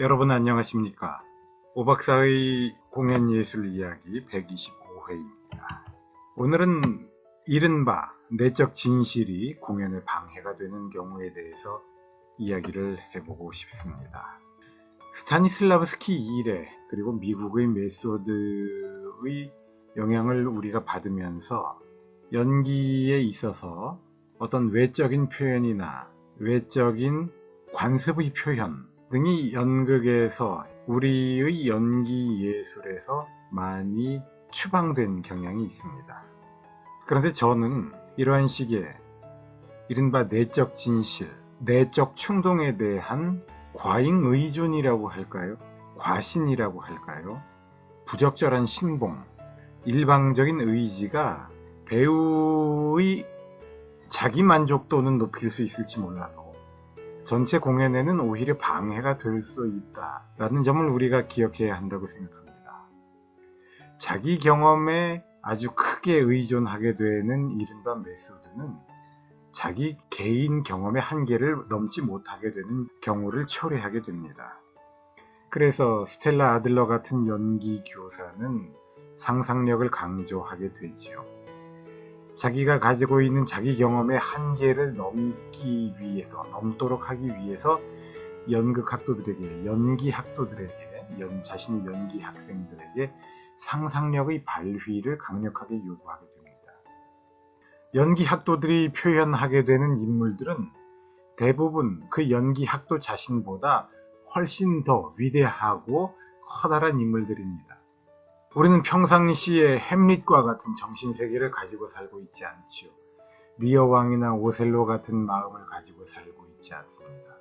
여러분 안녕하십니까? 오박사의 공연예술 이야기 125회입니다. 오늘은 이른바 내적 진실이 공연에 방해가 되는 경우에 대해서 이야기를 해보고 싶습니다. 스타니슬라브스키 이래 그리고 미국의 메소드의 영향을 우리가 받으면서 연기에 있어서 어떤 외적인 표현이나 외적인 관습의 표현 등이 연극에서 우리의 연기 예술에서 많이 추방된 경향이 있습니다. 그런데 저는 이러한 식의 이른바 내적 진실, 내적 충동에 대한 과잉 의존이라고 할까요? 과신이라고 할까요? 부적절한 신봉, 일방적인 의지가 배우의 자기 만족도는 높일 수 있을지 몰라도 전체 공연에는 오히려 방해가 될 수 있다라는 점을 우리가 기억해야 한다고 생각합니다. 자기 경험에 아주 크게 의존하게 되는 이른바 메소드는 자기 개인 경험의 한계를 넘지 못하게 되는 경우를 초래하게 됩니다. 그래서 스텔라 아들러 같은 연기 교사는 상상력을 강조하게 되지요. 자기가 가지고 있는 자기 경험의 한계를 넘기 위해서, 넘도록 하기 위해서 연극 학도들에게, 연기 학도들에게, 연, 자신의 연기 학생들에게 상상력의 발휘를 강력하게 요구하게 됩니다. 연기 학도들이 표현하게 되는 인물들은 대부분 그 연기 학도 자신보다 훨씬 더 위대하고 커다란 인물들입니다. 우리는 평상시에 햄릿과 같은 정신세계를 가지고 살고 있지 않지요. 리어 왕이나 오셀로 같은 마음을 가지고 살고 있지 않습니다.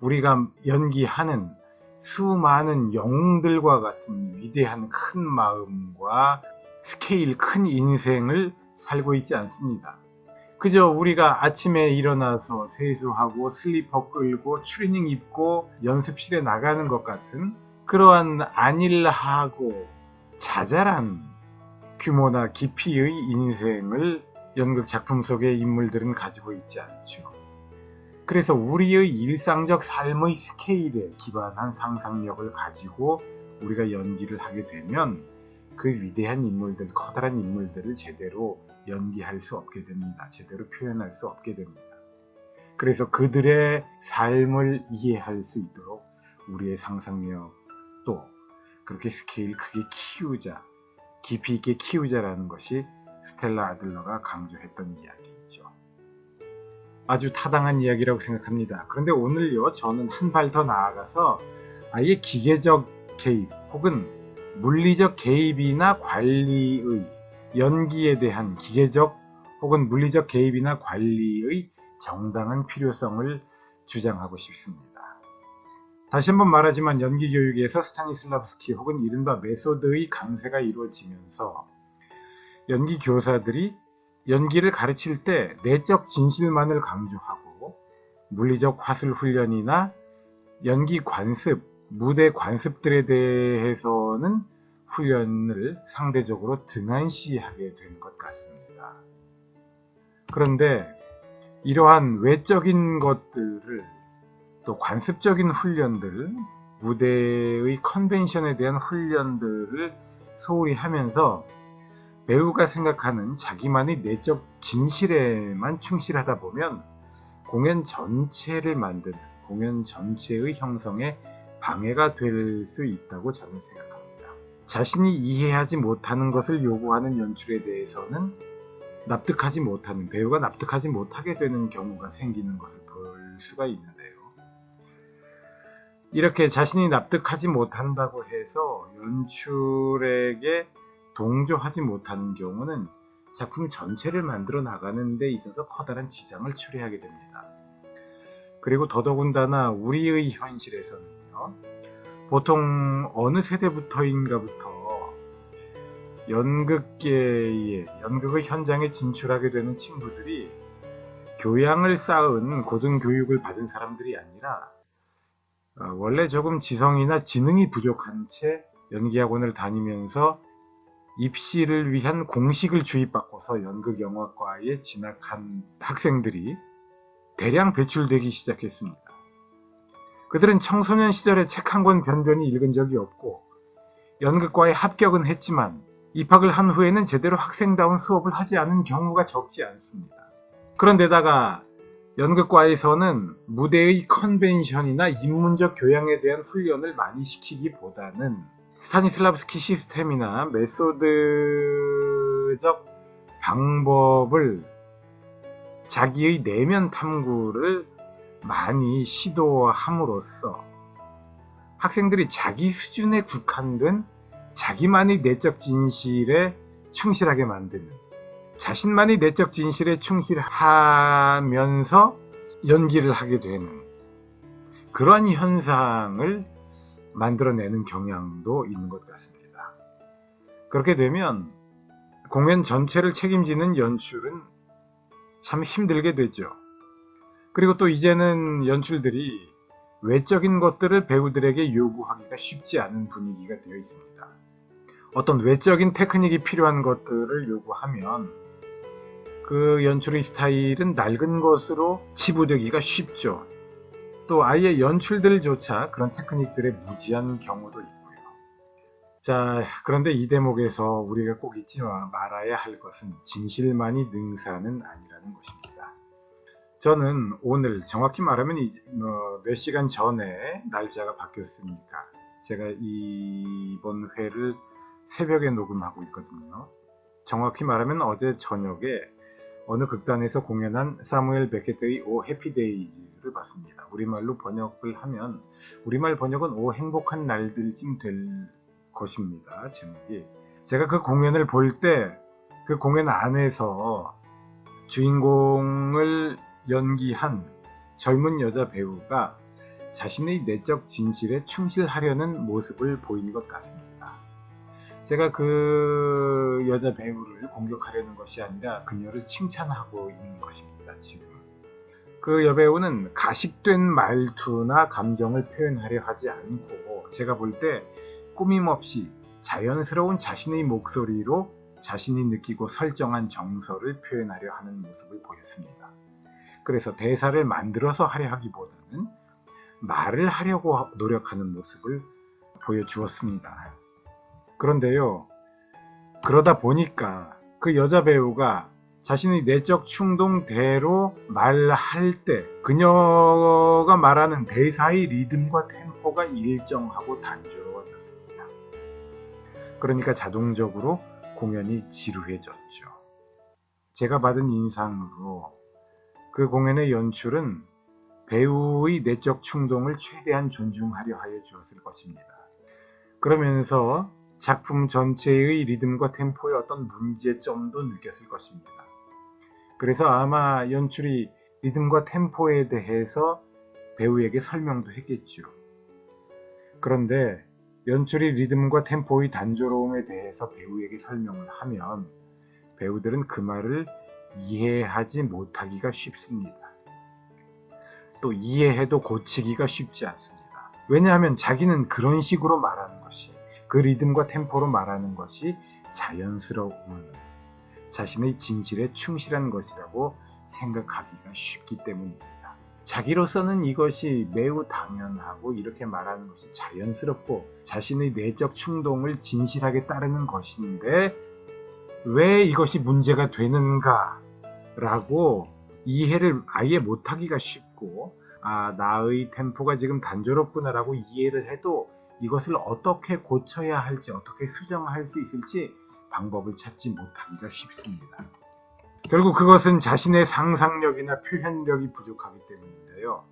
우리가 연기하는 수많은 영웅들과 같은 위대한 큰 마음과 스케일 큰 인생을 살고 있지 않습니다. 그저 우리가 아침에 일어나서 세수하고 슬리퍼 끌고 추리닝 입고 연습실에 나가는 것 같은 그러한 안일하고 자잘한 규모나 깊이의 인생을 연극 작품 속의 인물들은 가지고 있지 않죠. 그래서 우리의 일상적 삶의 스케일에 기반한 상상력을 가지고 우리가 연기를 하게 되면 그 위대한 인물들, 커다란 인물들을 제대로 연기할 수 없게 됩니다. 제대로 표현할 수 없게 됩니다. 그래서 그들의 삶을 이해할 수 있도록 우리의 상상력도 그렇게 스케일 크게 키우자, 깊이 있게 키우자라는 것이 스텔라 아들러가 강조했던 이야기이죠. 아주 타당한 이야기라고 생각합니다. 그런데 오늘요, 저는 한 발 더 나아가서 아예 기계적 개입 혹은 물리적 개입이나 관리의 연기에 대한 기계적 혹은 물리적 개입이나 관리의 정당한 필요성을 주장하고 싶습니다. 다시 한번 말하지만 연기 교육에서 스타니슬라브스키 혹은 이른바 메소드의 강세가 이루어지면서 연기 교사들이 연기를 가르칠 때 내적 진실만을 강조하고 물리적 화술 훈련이나 연기 관습, 무대 관습들에 대해서는 훈련을 상대적으로 등한시하게 된 것 같습니다. 그런데 이러한 외적인 것들을 또 관습적인 훈련들, 무대의 컨벤션에 대한 훈련들을 소홀히 하면서 배우가 생각하는 자기만의 내적 진실에만 충실하다 보면 공연 전체를 만드는 공연 전체의 형성에 방해가 될 수 있다고 저는 생각합니다. 자신이 이해하지 못하는 것을 요구하는 연출에 대해서는 납득하지 못하는 배우가 납득하지 못하게 되는 경우가 생기는 것을 볼 수가 있는데요. 이렇게 자신이 납득하지 못한다고 해서 연출에게 동조하지 못하는 경우는 작품 전체를 만들어 나가는 데 있어서 커다란 지장을 초래하게 됩니다. 그리고 더더군다나 우리의 현실에서는요. 보통 어느 세대부터인가부터 연극계에 연극의 현장에 진출하게 되는 친구들이 교양을 쌓은 고등교육을 받은 사람들이 아니라 어, 원래 조금 지성이나 지능이 부족한 채 연기학원을 다니면서 입시를 위한 공식을 주입받고서 연극영화과에 진학한 학생들이 대량 배출되기 시작했습니다. 그들은 청소년 시절에 책 한 권 변변히 읽은 적이 없고 연극과에 합격은 했지만 입학을 한 후에는 제대로 학생다운 수업을 하지 않은 경우가 적지 않습니다. 그런데다가 연극과에서는 무대의 컨벤션이나 인문적 교양에 대한 훈련을 많이 시키기보다는 스타니슬라브스키 시스템이나 메소드적 방법을 자기의 내면 탐구를 많이 시도함으로써 학생들이 자기 수준에 국한된 자기만의 내적 진실에 충실하게 만드는 자신만의 내적 진실에 충실하면서 연기를 하게 되는 그러한 현상을 만들어내는 경향도 있는 것 같습니다. 그렇게 되면 공연 전체를 책임지는 연출은 참 힘들게 되죠. 그리고 또 이제는 연출들이 외적인 것들을 배우들에게 요구하기가 쉽지 않은 분위기가 되어 있습니다. 어떤 외적인 테크닉이 필요한 것들을 요구하면 그 연출의 스타일은 낡은 것으로 치부되기가 쉽죠. 또 아예 연출들조차 그런 테크닉들에 무지한 경우도 있고요. 자, 그런데 이 대목에서 우리가 꼭 잊지 말아야 할 것은 진실만이 능사는 아니라는 것입니다. 저는 오늘 정확히 말하면 뭐몇 시간 전에 날짜가 바뀌었으니까 제가 이번 회를 새벽에 녹음하고 있거든요. 정확히 말하면 어제 저녁에 어느 극단에서 공연한 사무엘 베켓의 오 해피데이즈를 봤습니다. 우리말로 번역을 하면 우리말 번역은 오 행복한 날들쯤 될 것입니다. 제목이. 제가 그 공연을 볼 때 그 공연 안에서 주인공을 연기한 젊은 여자 배우가 자신의 내적 진실에 충실하려는 모습을 보이는 것 같습니다. 제가 그 여자 배우를 공격하려는 것이 아니라 그녀를 칭찬하고 있는 것입니다. 지금 그 여배우는 가식된 말투나 감정을 표현하려 하지 않고 제가 볼 때 꾸밈없이 자연스러운 자신의 목소리로 자신이 느끼고 설정한 정서를 표현하려 하는 모습을 보였습니다. 그래서 대사를 만들어서 하려 하기보다는 말을 하려고 노력하는 모습을 보여주었습니다. 그런데요, 그러다 보니까 그 여자 배우가 자신의 내적 충동대로 말할 때 그녀가 말하는 대사의 리듬과 템포가 일정하고 단조로워졌습니다. 그러니까 자동적으로 공연이 지루해졌죠. 제가 받은 인상으로 그 공연의 연출은 배우의 내적 충동을 최대한 존중하려 하여 주었을 것입니다. 그러면서 작품 전체의 리듬과 템포의 어떤 문제점도 느꼈을 것입니다. 그래서 아마 연출이 리듬과 템포에 대해서 배우에게 설명도 했겠죠. 그런데 연출이 리듬과 템포의 단조로움에 대해서 배우에게 설명을 하면 배우들은 그 말을 이해하지 못하기가 쉽습니다. 또 이해해도 고치기가 쉽지 않습니다. 왜냐하면 자기는 그런 식으로 말하는 그 리듬과 템포로 말하는 것이 자연스러운 자신의 진실에 충실한 것이라고 생각하기가 쉽기 때문입니다. 자기로서는 이것이 매우 당연하고 이렇게 말하는 것이 자연스럽고 자신의 내적 충동을 진실하게 따르는 것인데 왜 이것이 문제가 되는가 라고 이해를 아예 못하기가 쉽고 아 나의 템포가 지금 단조롭구나 라고 이해를 해도 이것을 어떻게 고쳐야 할지 어떻게 수정할 수 있을지 방법을 찾지 못하기가 쉽습니다. 결국 그것은 자신의 상상력이나 표현력이 부족하기 때문인데요.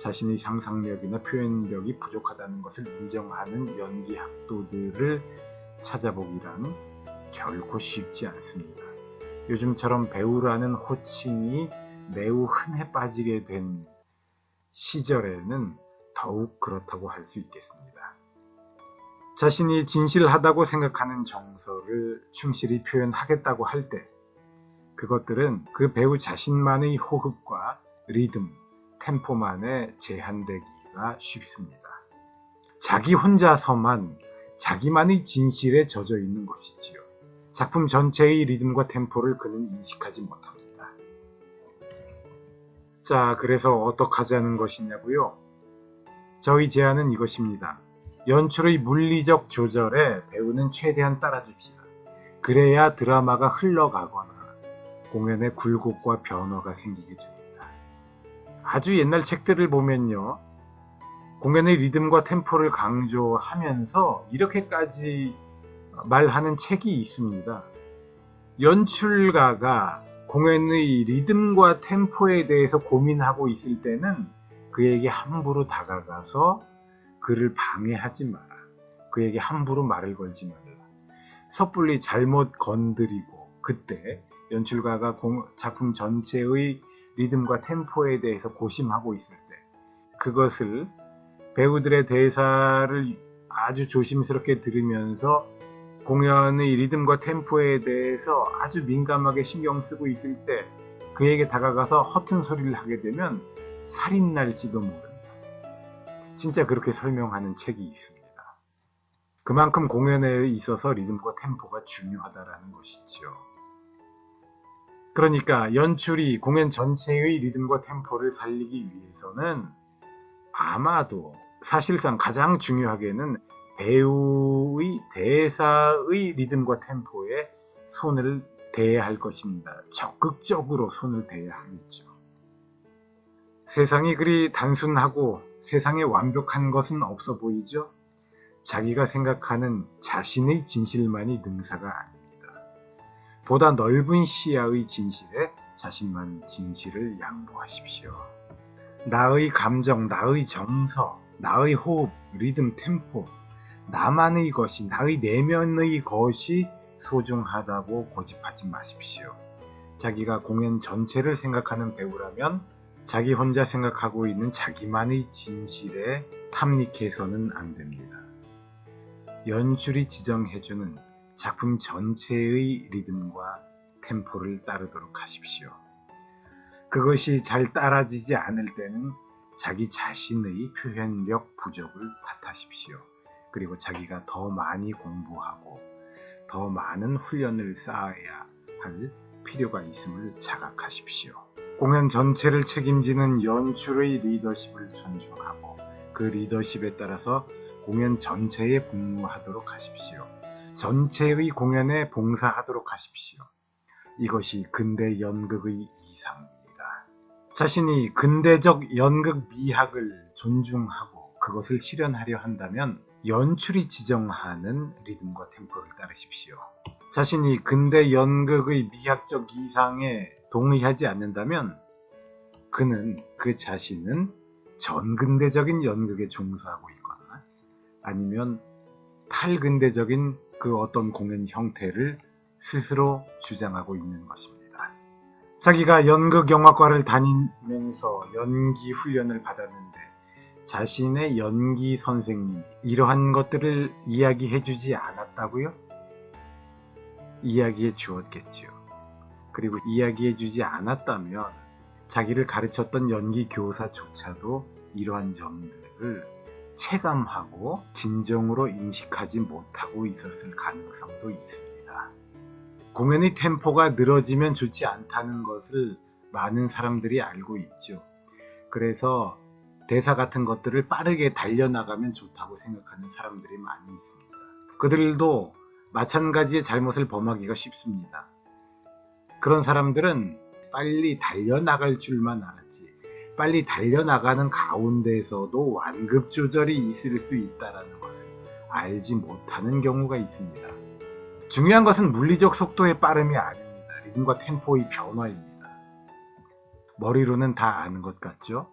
자신의 상상력이나 표현력이 부족하다는 것을 인정하는 연기 학도들을 찾아보기란 결코 쉽지 않습니다. 요즘처럼 배우라는 호칭이 매우 흔해 빠지게 된 시절에는 더욱 그렇다고 할 수 있겠습니다. 자신이 진실하다고 생각하는 정서를 충실히 표현하겠다고 할 때, 그것들은 그 배우 자신만의 호흡과 리듬, 템포만에 제한되기가 쉽습니다. 자기 혼자서만 자기만의 진실에 젖어 있는 것이지요. 작품 전체의 리듬과 템포를 그는 인식하지 못합니다. 자, 그래서 어떡하자는 것이냐고요? 저희 제안은 이것입니다. 연출의 물리적 조절에 배우는 최대한 따라줍시다. 그래야 드라마가 흘러가거나 공연의 굴곡과 변화가 생기게 됩니다. 아주 옛날 책들을 보면요. 공연의 리듬과 템포를 강조하면서 이렇게까지 말하는 책이 있습니다. 연출가가 공연의 리듬과 템포에 대해서 고민하고 있을 때는 그에게 함부로 다가가서 그를 방해하지 마라. 그에게 함부로 말을 걸지 말라. 섣불리 잘못 건드리고 그때 연출가가 공- 작품 전체의 리듬과 템포에 대해서 고심하고 있을 때 그것을 배우들의 대사를 아주 조심스럽게 들으면서 공연의 리듬과 템포에 대해서 아주 민감하게 신경 쓰고 있을 때 그에게 다가가서 허튼 소리를 하게 되면 살인 날지도 모른다. 진짜 그렇게 설명하는 책이 있습니다. 그만큼 공연에 있어서 리듬과 템포가 중요하다라는 것이죠. 그러니까 연출이 공연 전체의 리듬과 템포를 살리기 위해서는 아마도 사실상 가장 중요하게는 배우의 대사의 리듬과 템포에 손을 대야 할 것입니다. 적극적으로 손을 대야 하겠죠. 세상이 그리 단순하고 세상에 완벽한 것은 없어 보이죠? 자기가 생각하는 자신의 진실만이 능사가 아닙니다. 보다 넓은 시야의 진실에 자신만 진실을 양보하십시오. 나의 감정, 나의 정서, 나의 호흡, 리듬, 템포, 나만의 것이, 나의 내면의 것이 소중하다고 고집하지 마십시오. 자기가 공연 전체를 생각하는 배우라면 자기 혼자 생각하고 있는 자기만의 진실에 탐닉해서는 안 됩니다. 연출이 지정해주는 작품 전체의 리듬과 템포를 따르도록 하십시오. 그것이 잘 따라지지 않을 때는 자기 자신의 표현력 부족을 탓하십시오. 그리고 자기가 더 많이 공부하고 더 많은 훈련을 쌓아야 할 필요가 있음을 자각하십시오. 공연 전체를 책임지는 연출의 리더십을 존중하고 그 리더십에 따라서 공연 전체에 복무하도록 하십시오. 전체의 공연에 봉사하도록 하십시오. 이것이 근대 연극의 이상입니다. 자신이 근대적 연극 미학을 존중하고 그것을 실현하려 한다면 연출이 지정하는 리듬과 템포를 따르십시오. 자신이 근대 연극의 미학적 이상에 동의하지 않는다면 그는 그 자신은 전근대적인 연극에 종사하고 있거나 아니면 탈근대적인 그 어떤 공연 형태를 스스로 주장하고 있는 것입니다. 자기가 연극 영화과를 다니면서 연기 훈련을 받았는데 자신의 연기 선생님이 이러한 것들을 이야기해 주지 않았다고요? 이야기해 주었겠죠. 그리고 이야기해 주지 않았다면 자기를 가르쳤던 연기 교사조차도 이러한 점들을 체감하고 진정으로 인식하지 못하고 있었을 가능성도 있습니다. 공연의 템포가 늘어지면 좋지 않다는 것을 많은 사람들이 알고 있죠. 그래서 대사 같은 것들을 빠르게 달려나가면 좋다고 생각하는 사람들이 많이 있습니다. 그들도 마찬가지의 잘못을 범하기가 쉽습니다. 그런 사람들은 빨리 달려나갈 줄만 알았지. 빨리 달려나가는 가운데에서도 완급 조절이 있을 수 있다는 것을 알지 못하는 경우가 있습니다. 중요한 것은 물리적 속도의 빠름이 아닙니다. 리듬과 템포의 변화입니다. 머리로는 다 아는 것 같죠?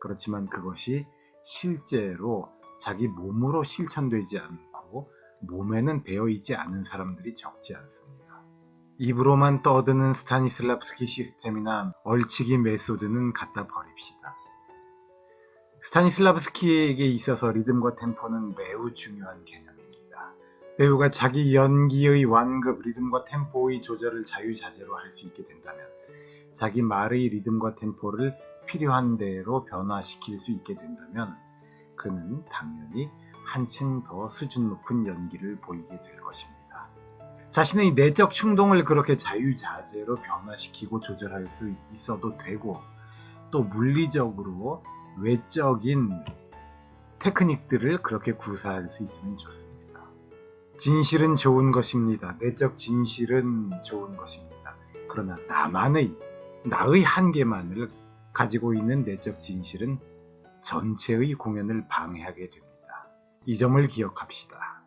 그렇지만 그것이 실제로 자기 몸으로 실천되지 않고 몸에는 배어있지 않은 사람들이 적지 않습니다. 입으로만 떠드는 스타니슬랍스키 시스템이나 얼치기 메소드는 갖다 버립시다. 스타니슬랍스키에게 있어서 리듬과 템포는 매우 중요한 개념입니다. 배우가 자기 연기의 완급, 리듬과 템포의 조절을 자유자재로 할 수 있게 된다면 자기 말의 리듬과 템포를 필요한 대로 변화시킬 수 있게 된다면 그는 당연히 한층 더 수준 높은 연기를 보이게 될 것입니다. 자신의 내적 충동을 그렇게 자유자재로 변화시키고 조절할 수 있어도 되고 또 물리적으로 외적인 테크닉들을 그렇게 구사할 수 있으면 좋습니다. 진실은 좋은 것입니다. 내적 진실은 좋은 것입니다. 그러나 나만의, 나의 한계만을 가지고 있는 내적 진실은 전체의 공연을 방해하게 됩니다. 이 점을 기억합시다.